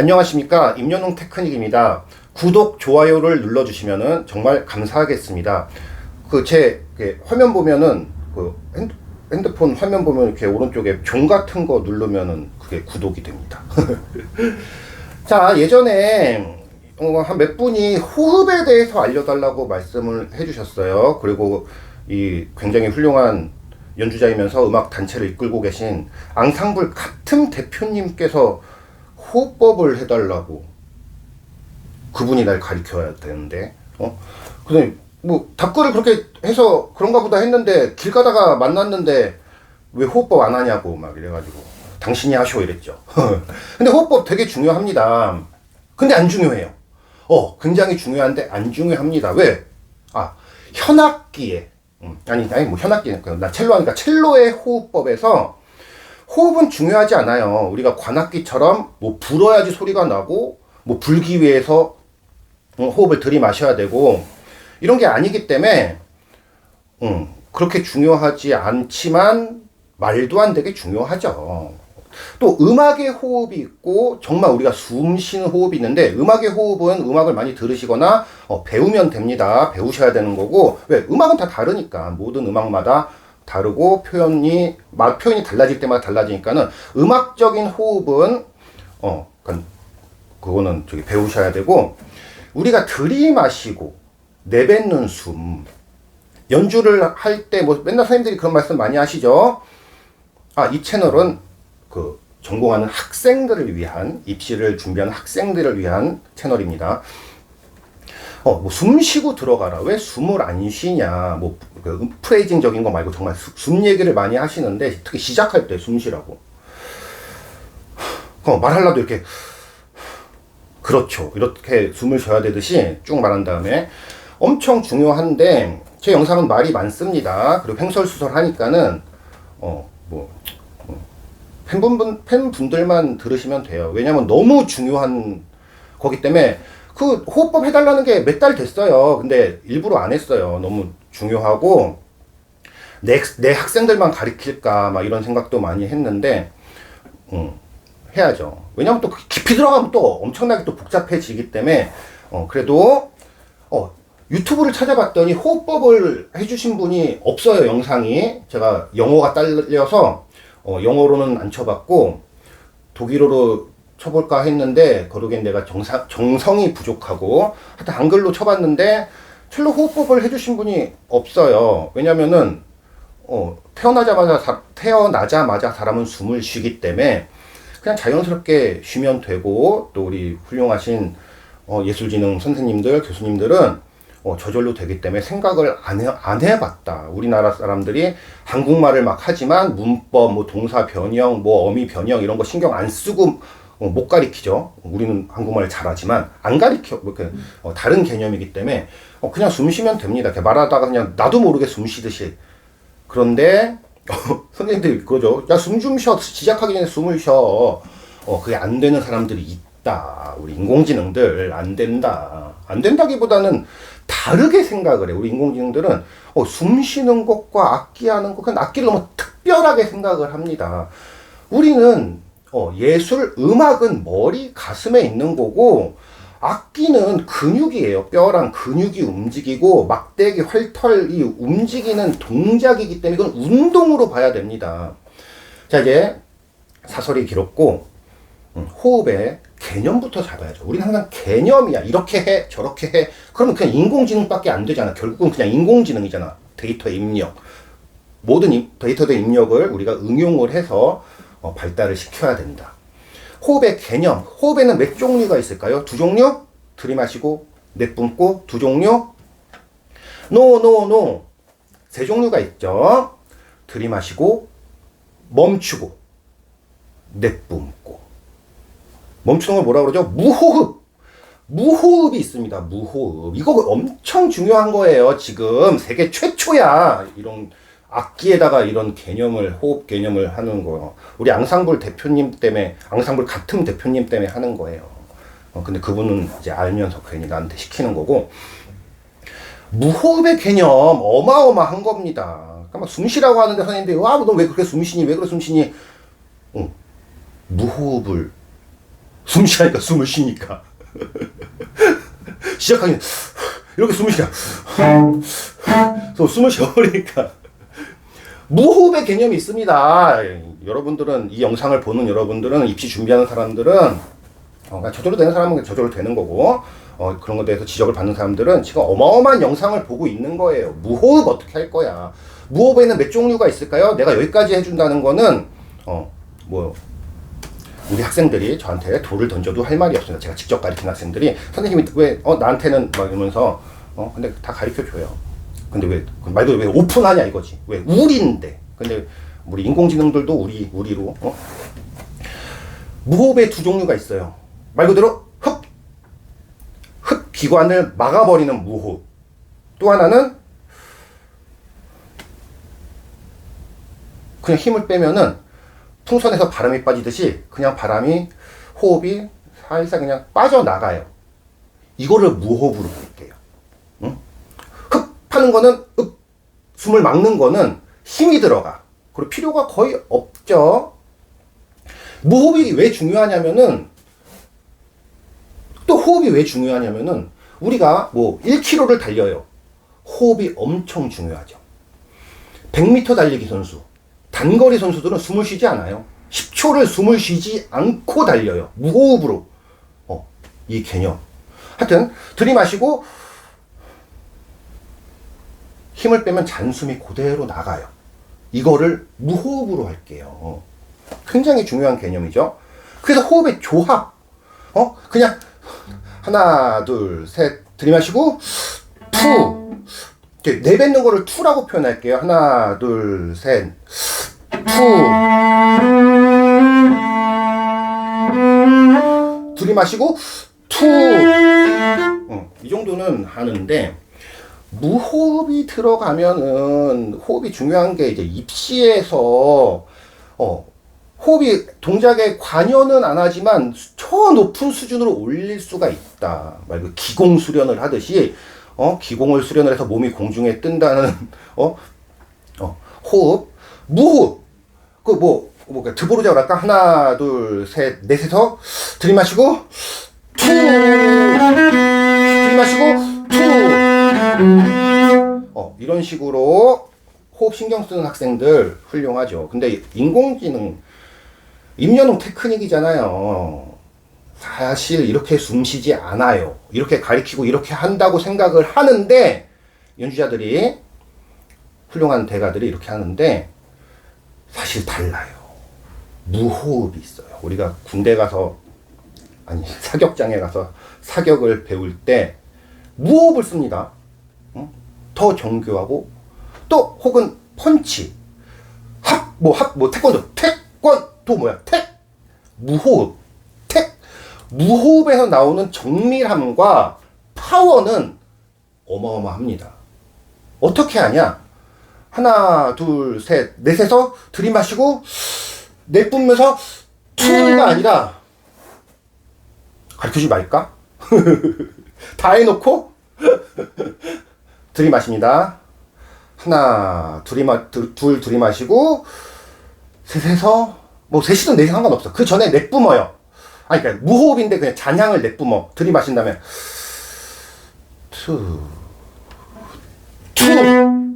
안녕하십니까 임연웅 테크닉입니다. 구독 좋아요를 눌러주시면은 정말 감사하겠습니다. 그 제 화면 보면은 그 핸드, 핸드폰 화면 보면 이렇게 오른쪽에 종 같은 거 누르면은 그게 구독이 됩니다. 자 예전에 어, 한 몇 분이 호흡에 대해서 알려달라고 말씀을 해주셨어요. 그리고 이 굉장히 훌륭한 연주자이면서 음악 단체를 이끌고 계신 앙상블 같은 대표님께서 호흡법을 해달라고 그분이 날 가르쳐야 되는데 어? 근데 뭐 답글을 그렇게 해서 그런가 보다 했는데 길 가다가 만났는데 왜 호흡법 안 하냐고 막 이래가지고 당신이 하쇼 이랬죠. 근데 호흡법 되게 중요합니다. 근데 안 중요해요. 어 굉장히 중요한데 안 중요합니다. 왜 아 현악기에. 음, 아니 아니 뭐 현악기는 나 첼로 하니까 첼로의 호흡법에서 호흡은 중요하지 않아요. 우리가 관악기처럼 뭐 불어야지 소리가 나고 뭐 불기 위해서 어, 호흡을 들이마셔야 되고 이런 게 아니기 때문에 음, 그렇게 중요하지 않지만 말도 안 되게 중요하죠. 또 음악의 호흡이 있고 정말 우리가 숨 쉬는 호흡이 있는데 음악의 호흡은 음악을 많이 들으시거나 어, 배우면 됩니다. 배우셔야 되는 거고 왜 음악은 다 다르니까 모든 음악마다 다르고 표현이 막 표현이 달라질 때마다 달라지니까는 음악적인 호흡은 어 그거는 저기 배우셔야 되고 우리가 들이마시고 내뱉는 숨 연주를 할 때 뭐 맨날 선생님들이 그런 말씀 많이 하시죠. 아 이 채널은 그 전공하는 학생들을 위한 입시를 준비하는 학생들을 위한 채널입니다. 어, 뭐 숨 쉬고 들어가라. 왜 숨을 안 쉬냐. 뭐, 그 프레이징적인 거 말고 정말 수, 숨 얘기를 많이 하시는데, 특히 시작할 때 숨 쉬라고. 어, 말하려도 이렇게, 그렇죠. 이렇게 숨을 쉬어야 되듯이 쭉 말한 다음에 엄청 중요한데, 제 영상은 말이 많습니다. 그리고 횡설수설 하니까는, 어, 뭐, 어, 팬분, 팬분들만 들으시면 돼요. 왜냐면 너무 중요한 거기 때문에 그 호흡법 해달라는 게 몇 달 됐어요. 근데 일부러 안 했어요. 너무 중요하고 내, 내 학생들만 가르칠까 막 이런 생각도 많이 했는데 음, 해야죠. 왜냐면 또 깊이 들어가면 또 엄청나게 또 복잡해지기 때문에 어, 그래도 어, 유튜브를 찾아봤더니 호흡법을 해주신 분이 없어요 영상이 제가 영어가 딸려서 어, 영어로는 안 쳐봤고 독일어로 쳐볼까 했는데 거르겐 내가 정상, 정성이 부족하고 하여튼 한글로 쳐봤는데 첼로 호흡법을 해주신 분이 없어요. 왜냐면은 어, 태어나자마자 사, 태어나자마자 사람은 숨을 쉬기 때문에 그냥 자연스럽게 쉬면 되고 또 우리 훌륭하신 어, 예술지능 선생님들 교수님들은 어, 저절로 되기 때문에 생각을 안, 해, 안 해봤다. 우리나라 사람들이 한국말을 막 하지만 문법, 뭐 동사 변형, 뭐 어미 변형 이런 거 신경 안 쓰고 어, 못 가리키죠. 우리는 한국말을 잘하지만 안 가리켜 뭐 이렇게 어, 다른 개념이기 때문에 어, 그냥 숨 쉬면 됩니다. 이렇게 말하다가 그냥 나도 모르게 숨 쉬듯이 그런데 선생님들이 그러죠. 야 숨 좀 쉬어 시작하기 전에 숨을 쉬어. 어 그게 안 되는 사람들이 있다. 우리 인공지능들 안 된다. 안 된다기보다는 다르게 생각을 해. 우리 인공지능들은 어, 숨 쉬는 것과 악기 하는 것, 그냥 악기를 너무 특별하게 생각을 합니다. 우리는 어, 예술, 음악은 머리, 가슴에 있는 거고, 악기는 근육이에요. 뼈랑 근육이 움직이고, 막대기, 활털이 움직이는 동작이기 때문에 이건 운동으로 봐야 됩니다. 자, 이제 사설이 길었고, 음, 호흡의 개념부터 잡아야죠. 우리는 항상 개념이야. 이렇게 해, 저렇게 해. 그러면 그냥 인공지능밖에 안 되잖아. 결국은 그냥 인공지능이잖아. 데이터 입력. 모든 데이터의 입력을 우리가 응용을 해서 어, 발달을 시켜야 됩니다. 호흡의 개념, 호흡에는 몇 종류가 있을까요? 두 종류? 들이마시고 내뿜고 두 종류? 노, 노, 노. 세 종류가 있죠. 들이마시고 멈추고 내뿜고 멈추는 걸 뭐라 그러죠? 무호흡. 무호흡이 있습니다. 무호흡. 이거 엄청 중요한 거예요. 지금 세계 최초야. 이런 악기에다가 이런 개념을 호흡 개념을 하는 거예요. 우리 앙상블 대표님 때문에 앙상블 같은 대표님 때문에 하는 거예요. 어, 근데 그분은 이제 알면서 괜히 나한테 시키는 거고 무호흡의 개념 어마어마한 겁니다. 그러니까 숨 쉬라고 하는데 선생님들이 와너왜 그렇게 숨 쉬니 왜 그렇게 숨 쉬니? 어, 무호흡을 숨 쉬니까 숨을 쉬니까. 시작하긴 이렇게 숨을 쉬냐. 숨을 쉬어버리니까. 무호흡의 개념이 있습니다. 여러분들은 이 영상을 보는 여러분들은 입시 준비하는 사람들은 어, 그러니까 저절로 되는 사람은 저절로 되는 거고 어, 그런 것에 대해서 지적을 받는 사람들은 지금 어마어마한 영상을 보고 있는 거예요. 무호흡 어떻게 할 거야? 무호흡에는 몇 종류가 있을까요? 내가 여기까지 해준다는 거는 어, 뭐 우리 학생들이 저한테 돌을 던져도 할 말이 없습니다. 제가 직접 가르친 학생들이 선생님이 왜 어 나한테는 막 이러면서 어 근데 다 가르쳐 줘요. 근데 왜 말도 왜 오픈하냐 이거지. 왜 우리인데. 근데 우리 인공지능들도 우리 우리로 어? 무호흡의 두 종류가 있어요. 말 그대로 흡, 흡 기관을 막아버리는 무호흡. 또 하나는 그냥 힘을 빼면은 풍선에서 바람이 빠지듯이 그냥 바람이 호흡이 살살 그냥 빠져나가요. 이거를 무호흡으로 볼게요. 응? 흡하는 거는 흡, 숨을 막는 거는 힘이 들어가. 그리고 필요가 거의 없죠. 무호흡이 왜 중요하냐면은 또 호흡이 왜 중요하냐면은 우리가 뭐 1km를 달려요. 호흡이 엄청 중요하죠. 100m 달리기 선수, 단거리 선수들은 숨을 쉬지 않아요. 10초를 숨을 쉬지 않고 달려요. 무호흡으로. 어, 이 개념. 하여튼, 들이마시고, 힘을 빼면 잔숨이 그대로 나가요. 이거를 무호흡으로 할게요. 굉장히 중요한 개념이죠. 그래서 호흡의 조합. 어, 그냥, 하나, 둘, 셋, 들이마시고, 푸. 내뱉는 거를 투라고 표현할게요. 하나, 둘, 셋. 푸. 들이마시고 투. 어, 이 정도는 하는데 무호흡이 들어가면은 호흡이 중요한 게 이제 입시에서 어 호흡이 동작에 관여는 안 하지만 저 높은 수준으로 올릴 수가 있다. 말그 기공 수련을 하듯이 어 기공을 수련을 해서 몸이 공중에 뜬다는 어, 어 호흡. 무호흡. 그뭐 뭐 드보르자고 할까? 하나 둘 셋 넷에서 들이마시고 투 들이마시고 투 어 이런 식으로 호흡 신경 쓰는 학생들 훌륭하죠 근데 인공지능 임연웅 테크닉이잖아요 사실 이렇게 숨 쉬지 않아요 이렇게 가리키고 이렇게 한다고 생각을 하는데 연주자들이 훌륭한 대가들이 이렇게 하는데 사실 달라요. 무호흡이 있어요. 우리가 군대 가서 아니 사격장에 가서 사격을 배울 때 무호흡을 씁니다. 응? 더 정교하고 또 혹은 펀치 학뭐학뭐 태권도 태권도 뭐야 태 무호흡 태 무호흡에서 나오는 정밀함과 파워는 어마어마합니다. 어떻게 하냐? 하나, 둘, 셋, 넷에서 들이마시고 내뿜면서 투가 아니라 가르쳐주지 말까? 다 해놓고 들이마십니다. 하나, 둘이마, 둘, 둘 들이마시고 셋에서 뭐 셋이든 넷이 상관없어. 그 전에 내뿜어요. 아니 그러니까 무호흡인데 그냥 잔향을 내뿜어. 들이마신 다음에 투, 투.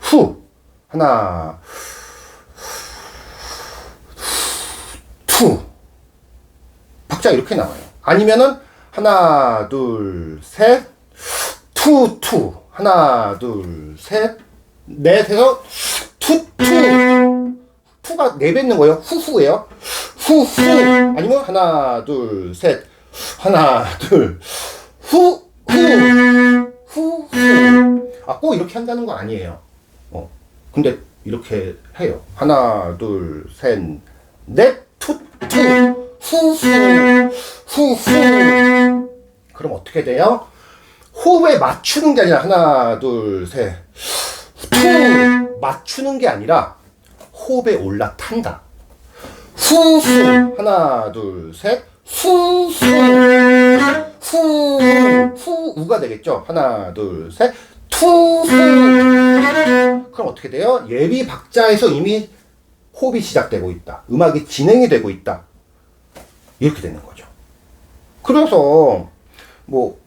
후 하나 투 박자 이렇게 나와요. 아니면은 하나 둘 셋 투 투 하나 둘 셋 넷에서 투 투 투가 내뱉는 거예요. 후후예요. 후후 아니면 하나 둘 셋 하나 둘 후 후 후 후 아 꼭 이렇게 한다는 거 아니에요. 근데 이렇게 해요. 하나, 둘, 셋, 넷, 투, 투, 후, 후, 후, 후. 그럼 어떻게 돼요? 호흡에 맞추는 게 아니라 하나, 둘, 셋, 투 맞추는 게 아니라 호흡에 올라탄다. 후, 후, 하나, 둘, 셋, 후, 후, 후, 후, 우가 되겠죠? 하나, 둘, 셋, 투, 그럼 어떻게 돼요? 예비 박자에서 이미 호흡이 시작되고 있다. 음악이 진행이 되고 있다. 이렇게 되는 거죠. 그래서 뭐,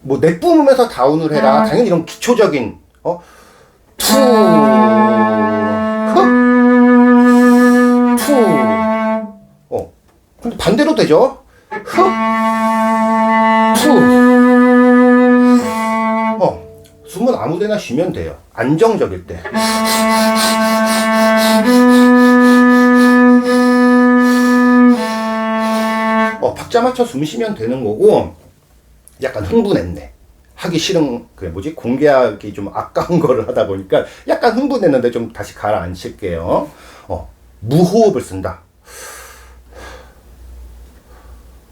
뭐 내뿜으면서 다운을 해라. 당연히 이런 기초적인 어, 투, 흡, 투. 어, 근데 반대로 되죠? 흡, 투. 어, 숨은 아무데나 쉬면 돼요. 안정적일 때. 어, 박자 맞춰 숨 쉬면 되는 거고, 약간 흥분했네. 하기 싫은, 그 뭐지? 공개하기 좀 아까운 거를 하다 보니까 약간 흥분했는데 좀 다시 가라앉힐게요. 어, 무호흡을 쓴다.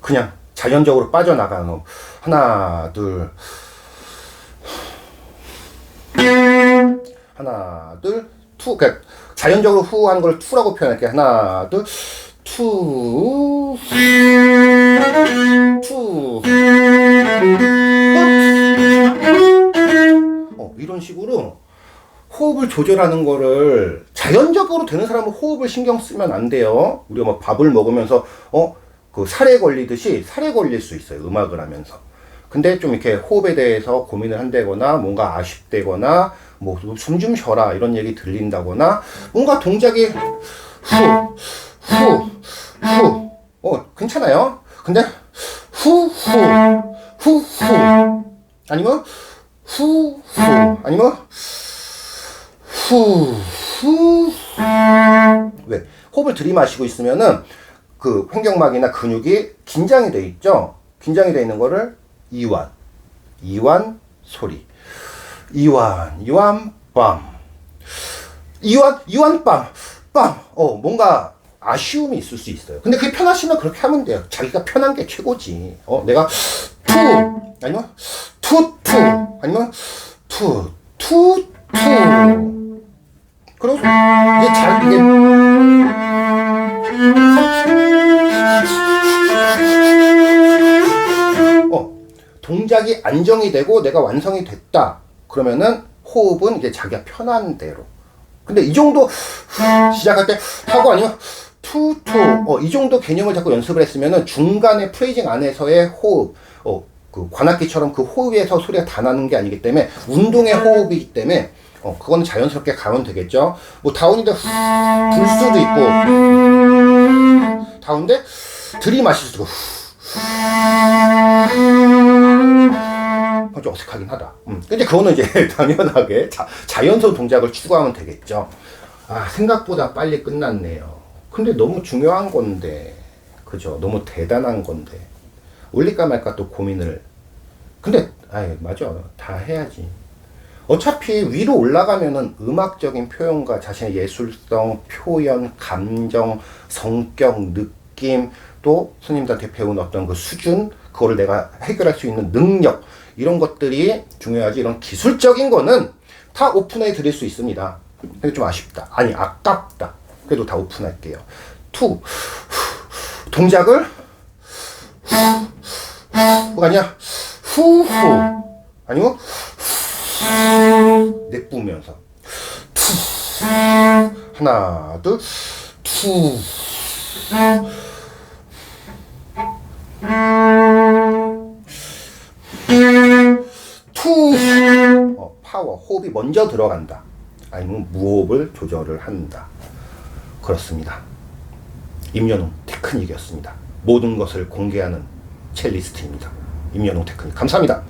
그냥 자연적으로 빠져나가는 거. 하나, 둘. 하나, 둘, 투. 그러니까 자연적으로 후 하는 걸 투라고 표현할게. 하나, 둘, 투. 투. 호흡을 조절하는 거를 자연적으로 되는 사람은 호흡을 신경 쓰면 안 돼요. 우리가 뭐 밥을 먹으면서 어, 그 살에 걸리듯이 살에 걸릴 수 있어요. 음악을 하면서. 근데 좀 이렇게 호흡에 대해서 고민을 한다거나 뭔가 아쉽다거나 뭐 숨 좀 쉬어라 이런 얘기 들린다거나 뭔가 동작이 후, 후, 후. 어, 괜찮아요. 근데 후, 후, 후, 후. 아니면 후, 후. 아니면 후, 후. 왜? 호흡을 들이마시고 있으면은 그 횡격막이나 근육이 긴장이 돼 있죠. 긴장이 돼 있는 거를 이완, 이완 소리, 이완, 이완 빰, 이완, 이완 빰, 빰. 어 뭔가 아쉬움이 있을 수 있어요. 근데 그게 편하시면 그렇게 하면 돼요. 자기가 편한 게 최고지. 어 내가 투 아니면 투 투 아니면 투 투 투. 그래서 이제 잘 이게 어, 동작이 안정이 되고 내가 완성이 됐다. 그러면은 호흡은 이제 자기가 편한 대로. 근데 이 정도 시작할 때 하고 아니면 투투 어, 이 정도 개념을 자꾸 연습을 했으면은 중간에 프레이징 안에서의 호흡 어, 그 관악기처럼 그 호흡에서 소리가 다 나는 게 아니기 때문에 운동의 호흡이기 때문에 어, 그거는 자연스럽게 가면 되겠죠. 뭐 다운인데 후, 불 수도 있고 다운데 들이마실 수도 후. 좀 어색하긴 하다. 음. 근데 그거는 이제 당연하게 자, 자연스러운 동작을 추구하면 되겠죠. 아, 생각보다 빨리 끝났네요. 근데 너무 중요한 건데, 그죠? 너무 대단한 건데. 올릴까 말까 또 고민을. 근데, 아이, 맞아. 다 해야지. 어차피 위로 올라가면은 음악적인 표현과 자신의 예술성, 표현, 감정, 성격, 느낌, 또 스님들한테 배운 어떤 그 수준, 그거를 내가 해결할 수 있는 능력, 이런 것들이 중요하지. 이런 기술적인 거는 다 오픈해 드릴 수 있습니다. 근데 좀 아쉽다. 아니, 아깝다. 그래도 다 오픈할게요. 투. 동작을 후가 아니야. 후후. 아니면 내뿜으면서 투. 하나, 둘, 투. 투. 어, 파워, 호흡이 먼저 들어간다. 아니면 무호흡을 조절을 한다. 그렇습니다. 임연웅 테크닉이었습니다. 모든 것을 공개하는 첼리스트입니다. 임연웅 테크닉. 감사합니다.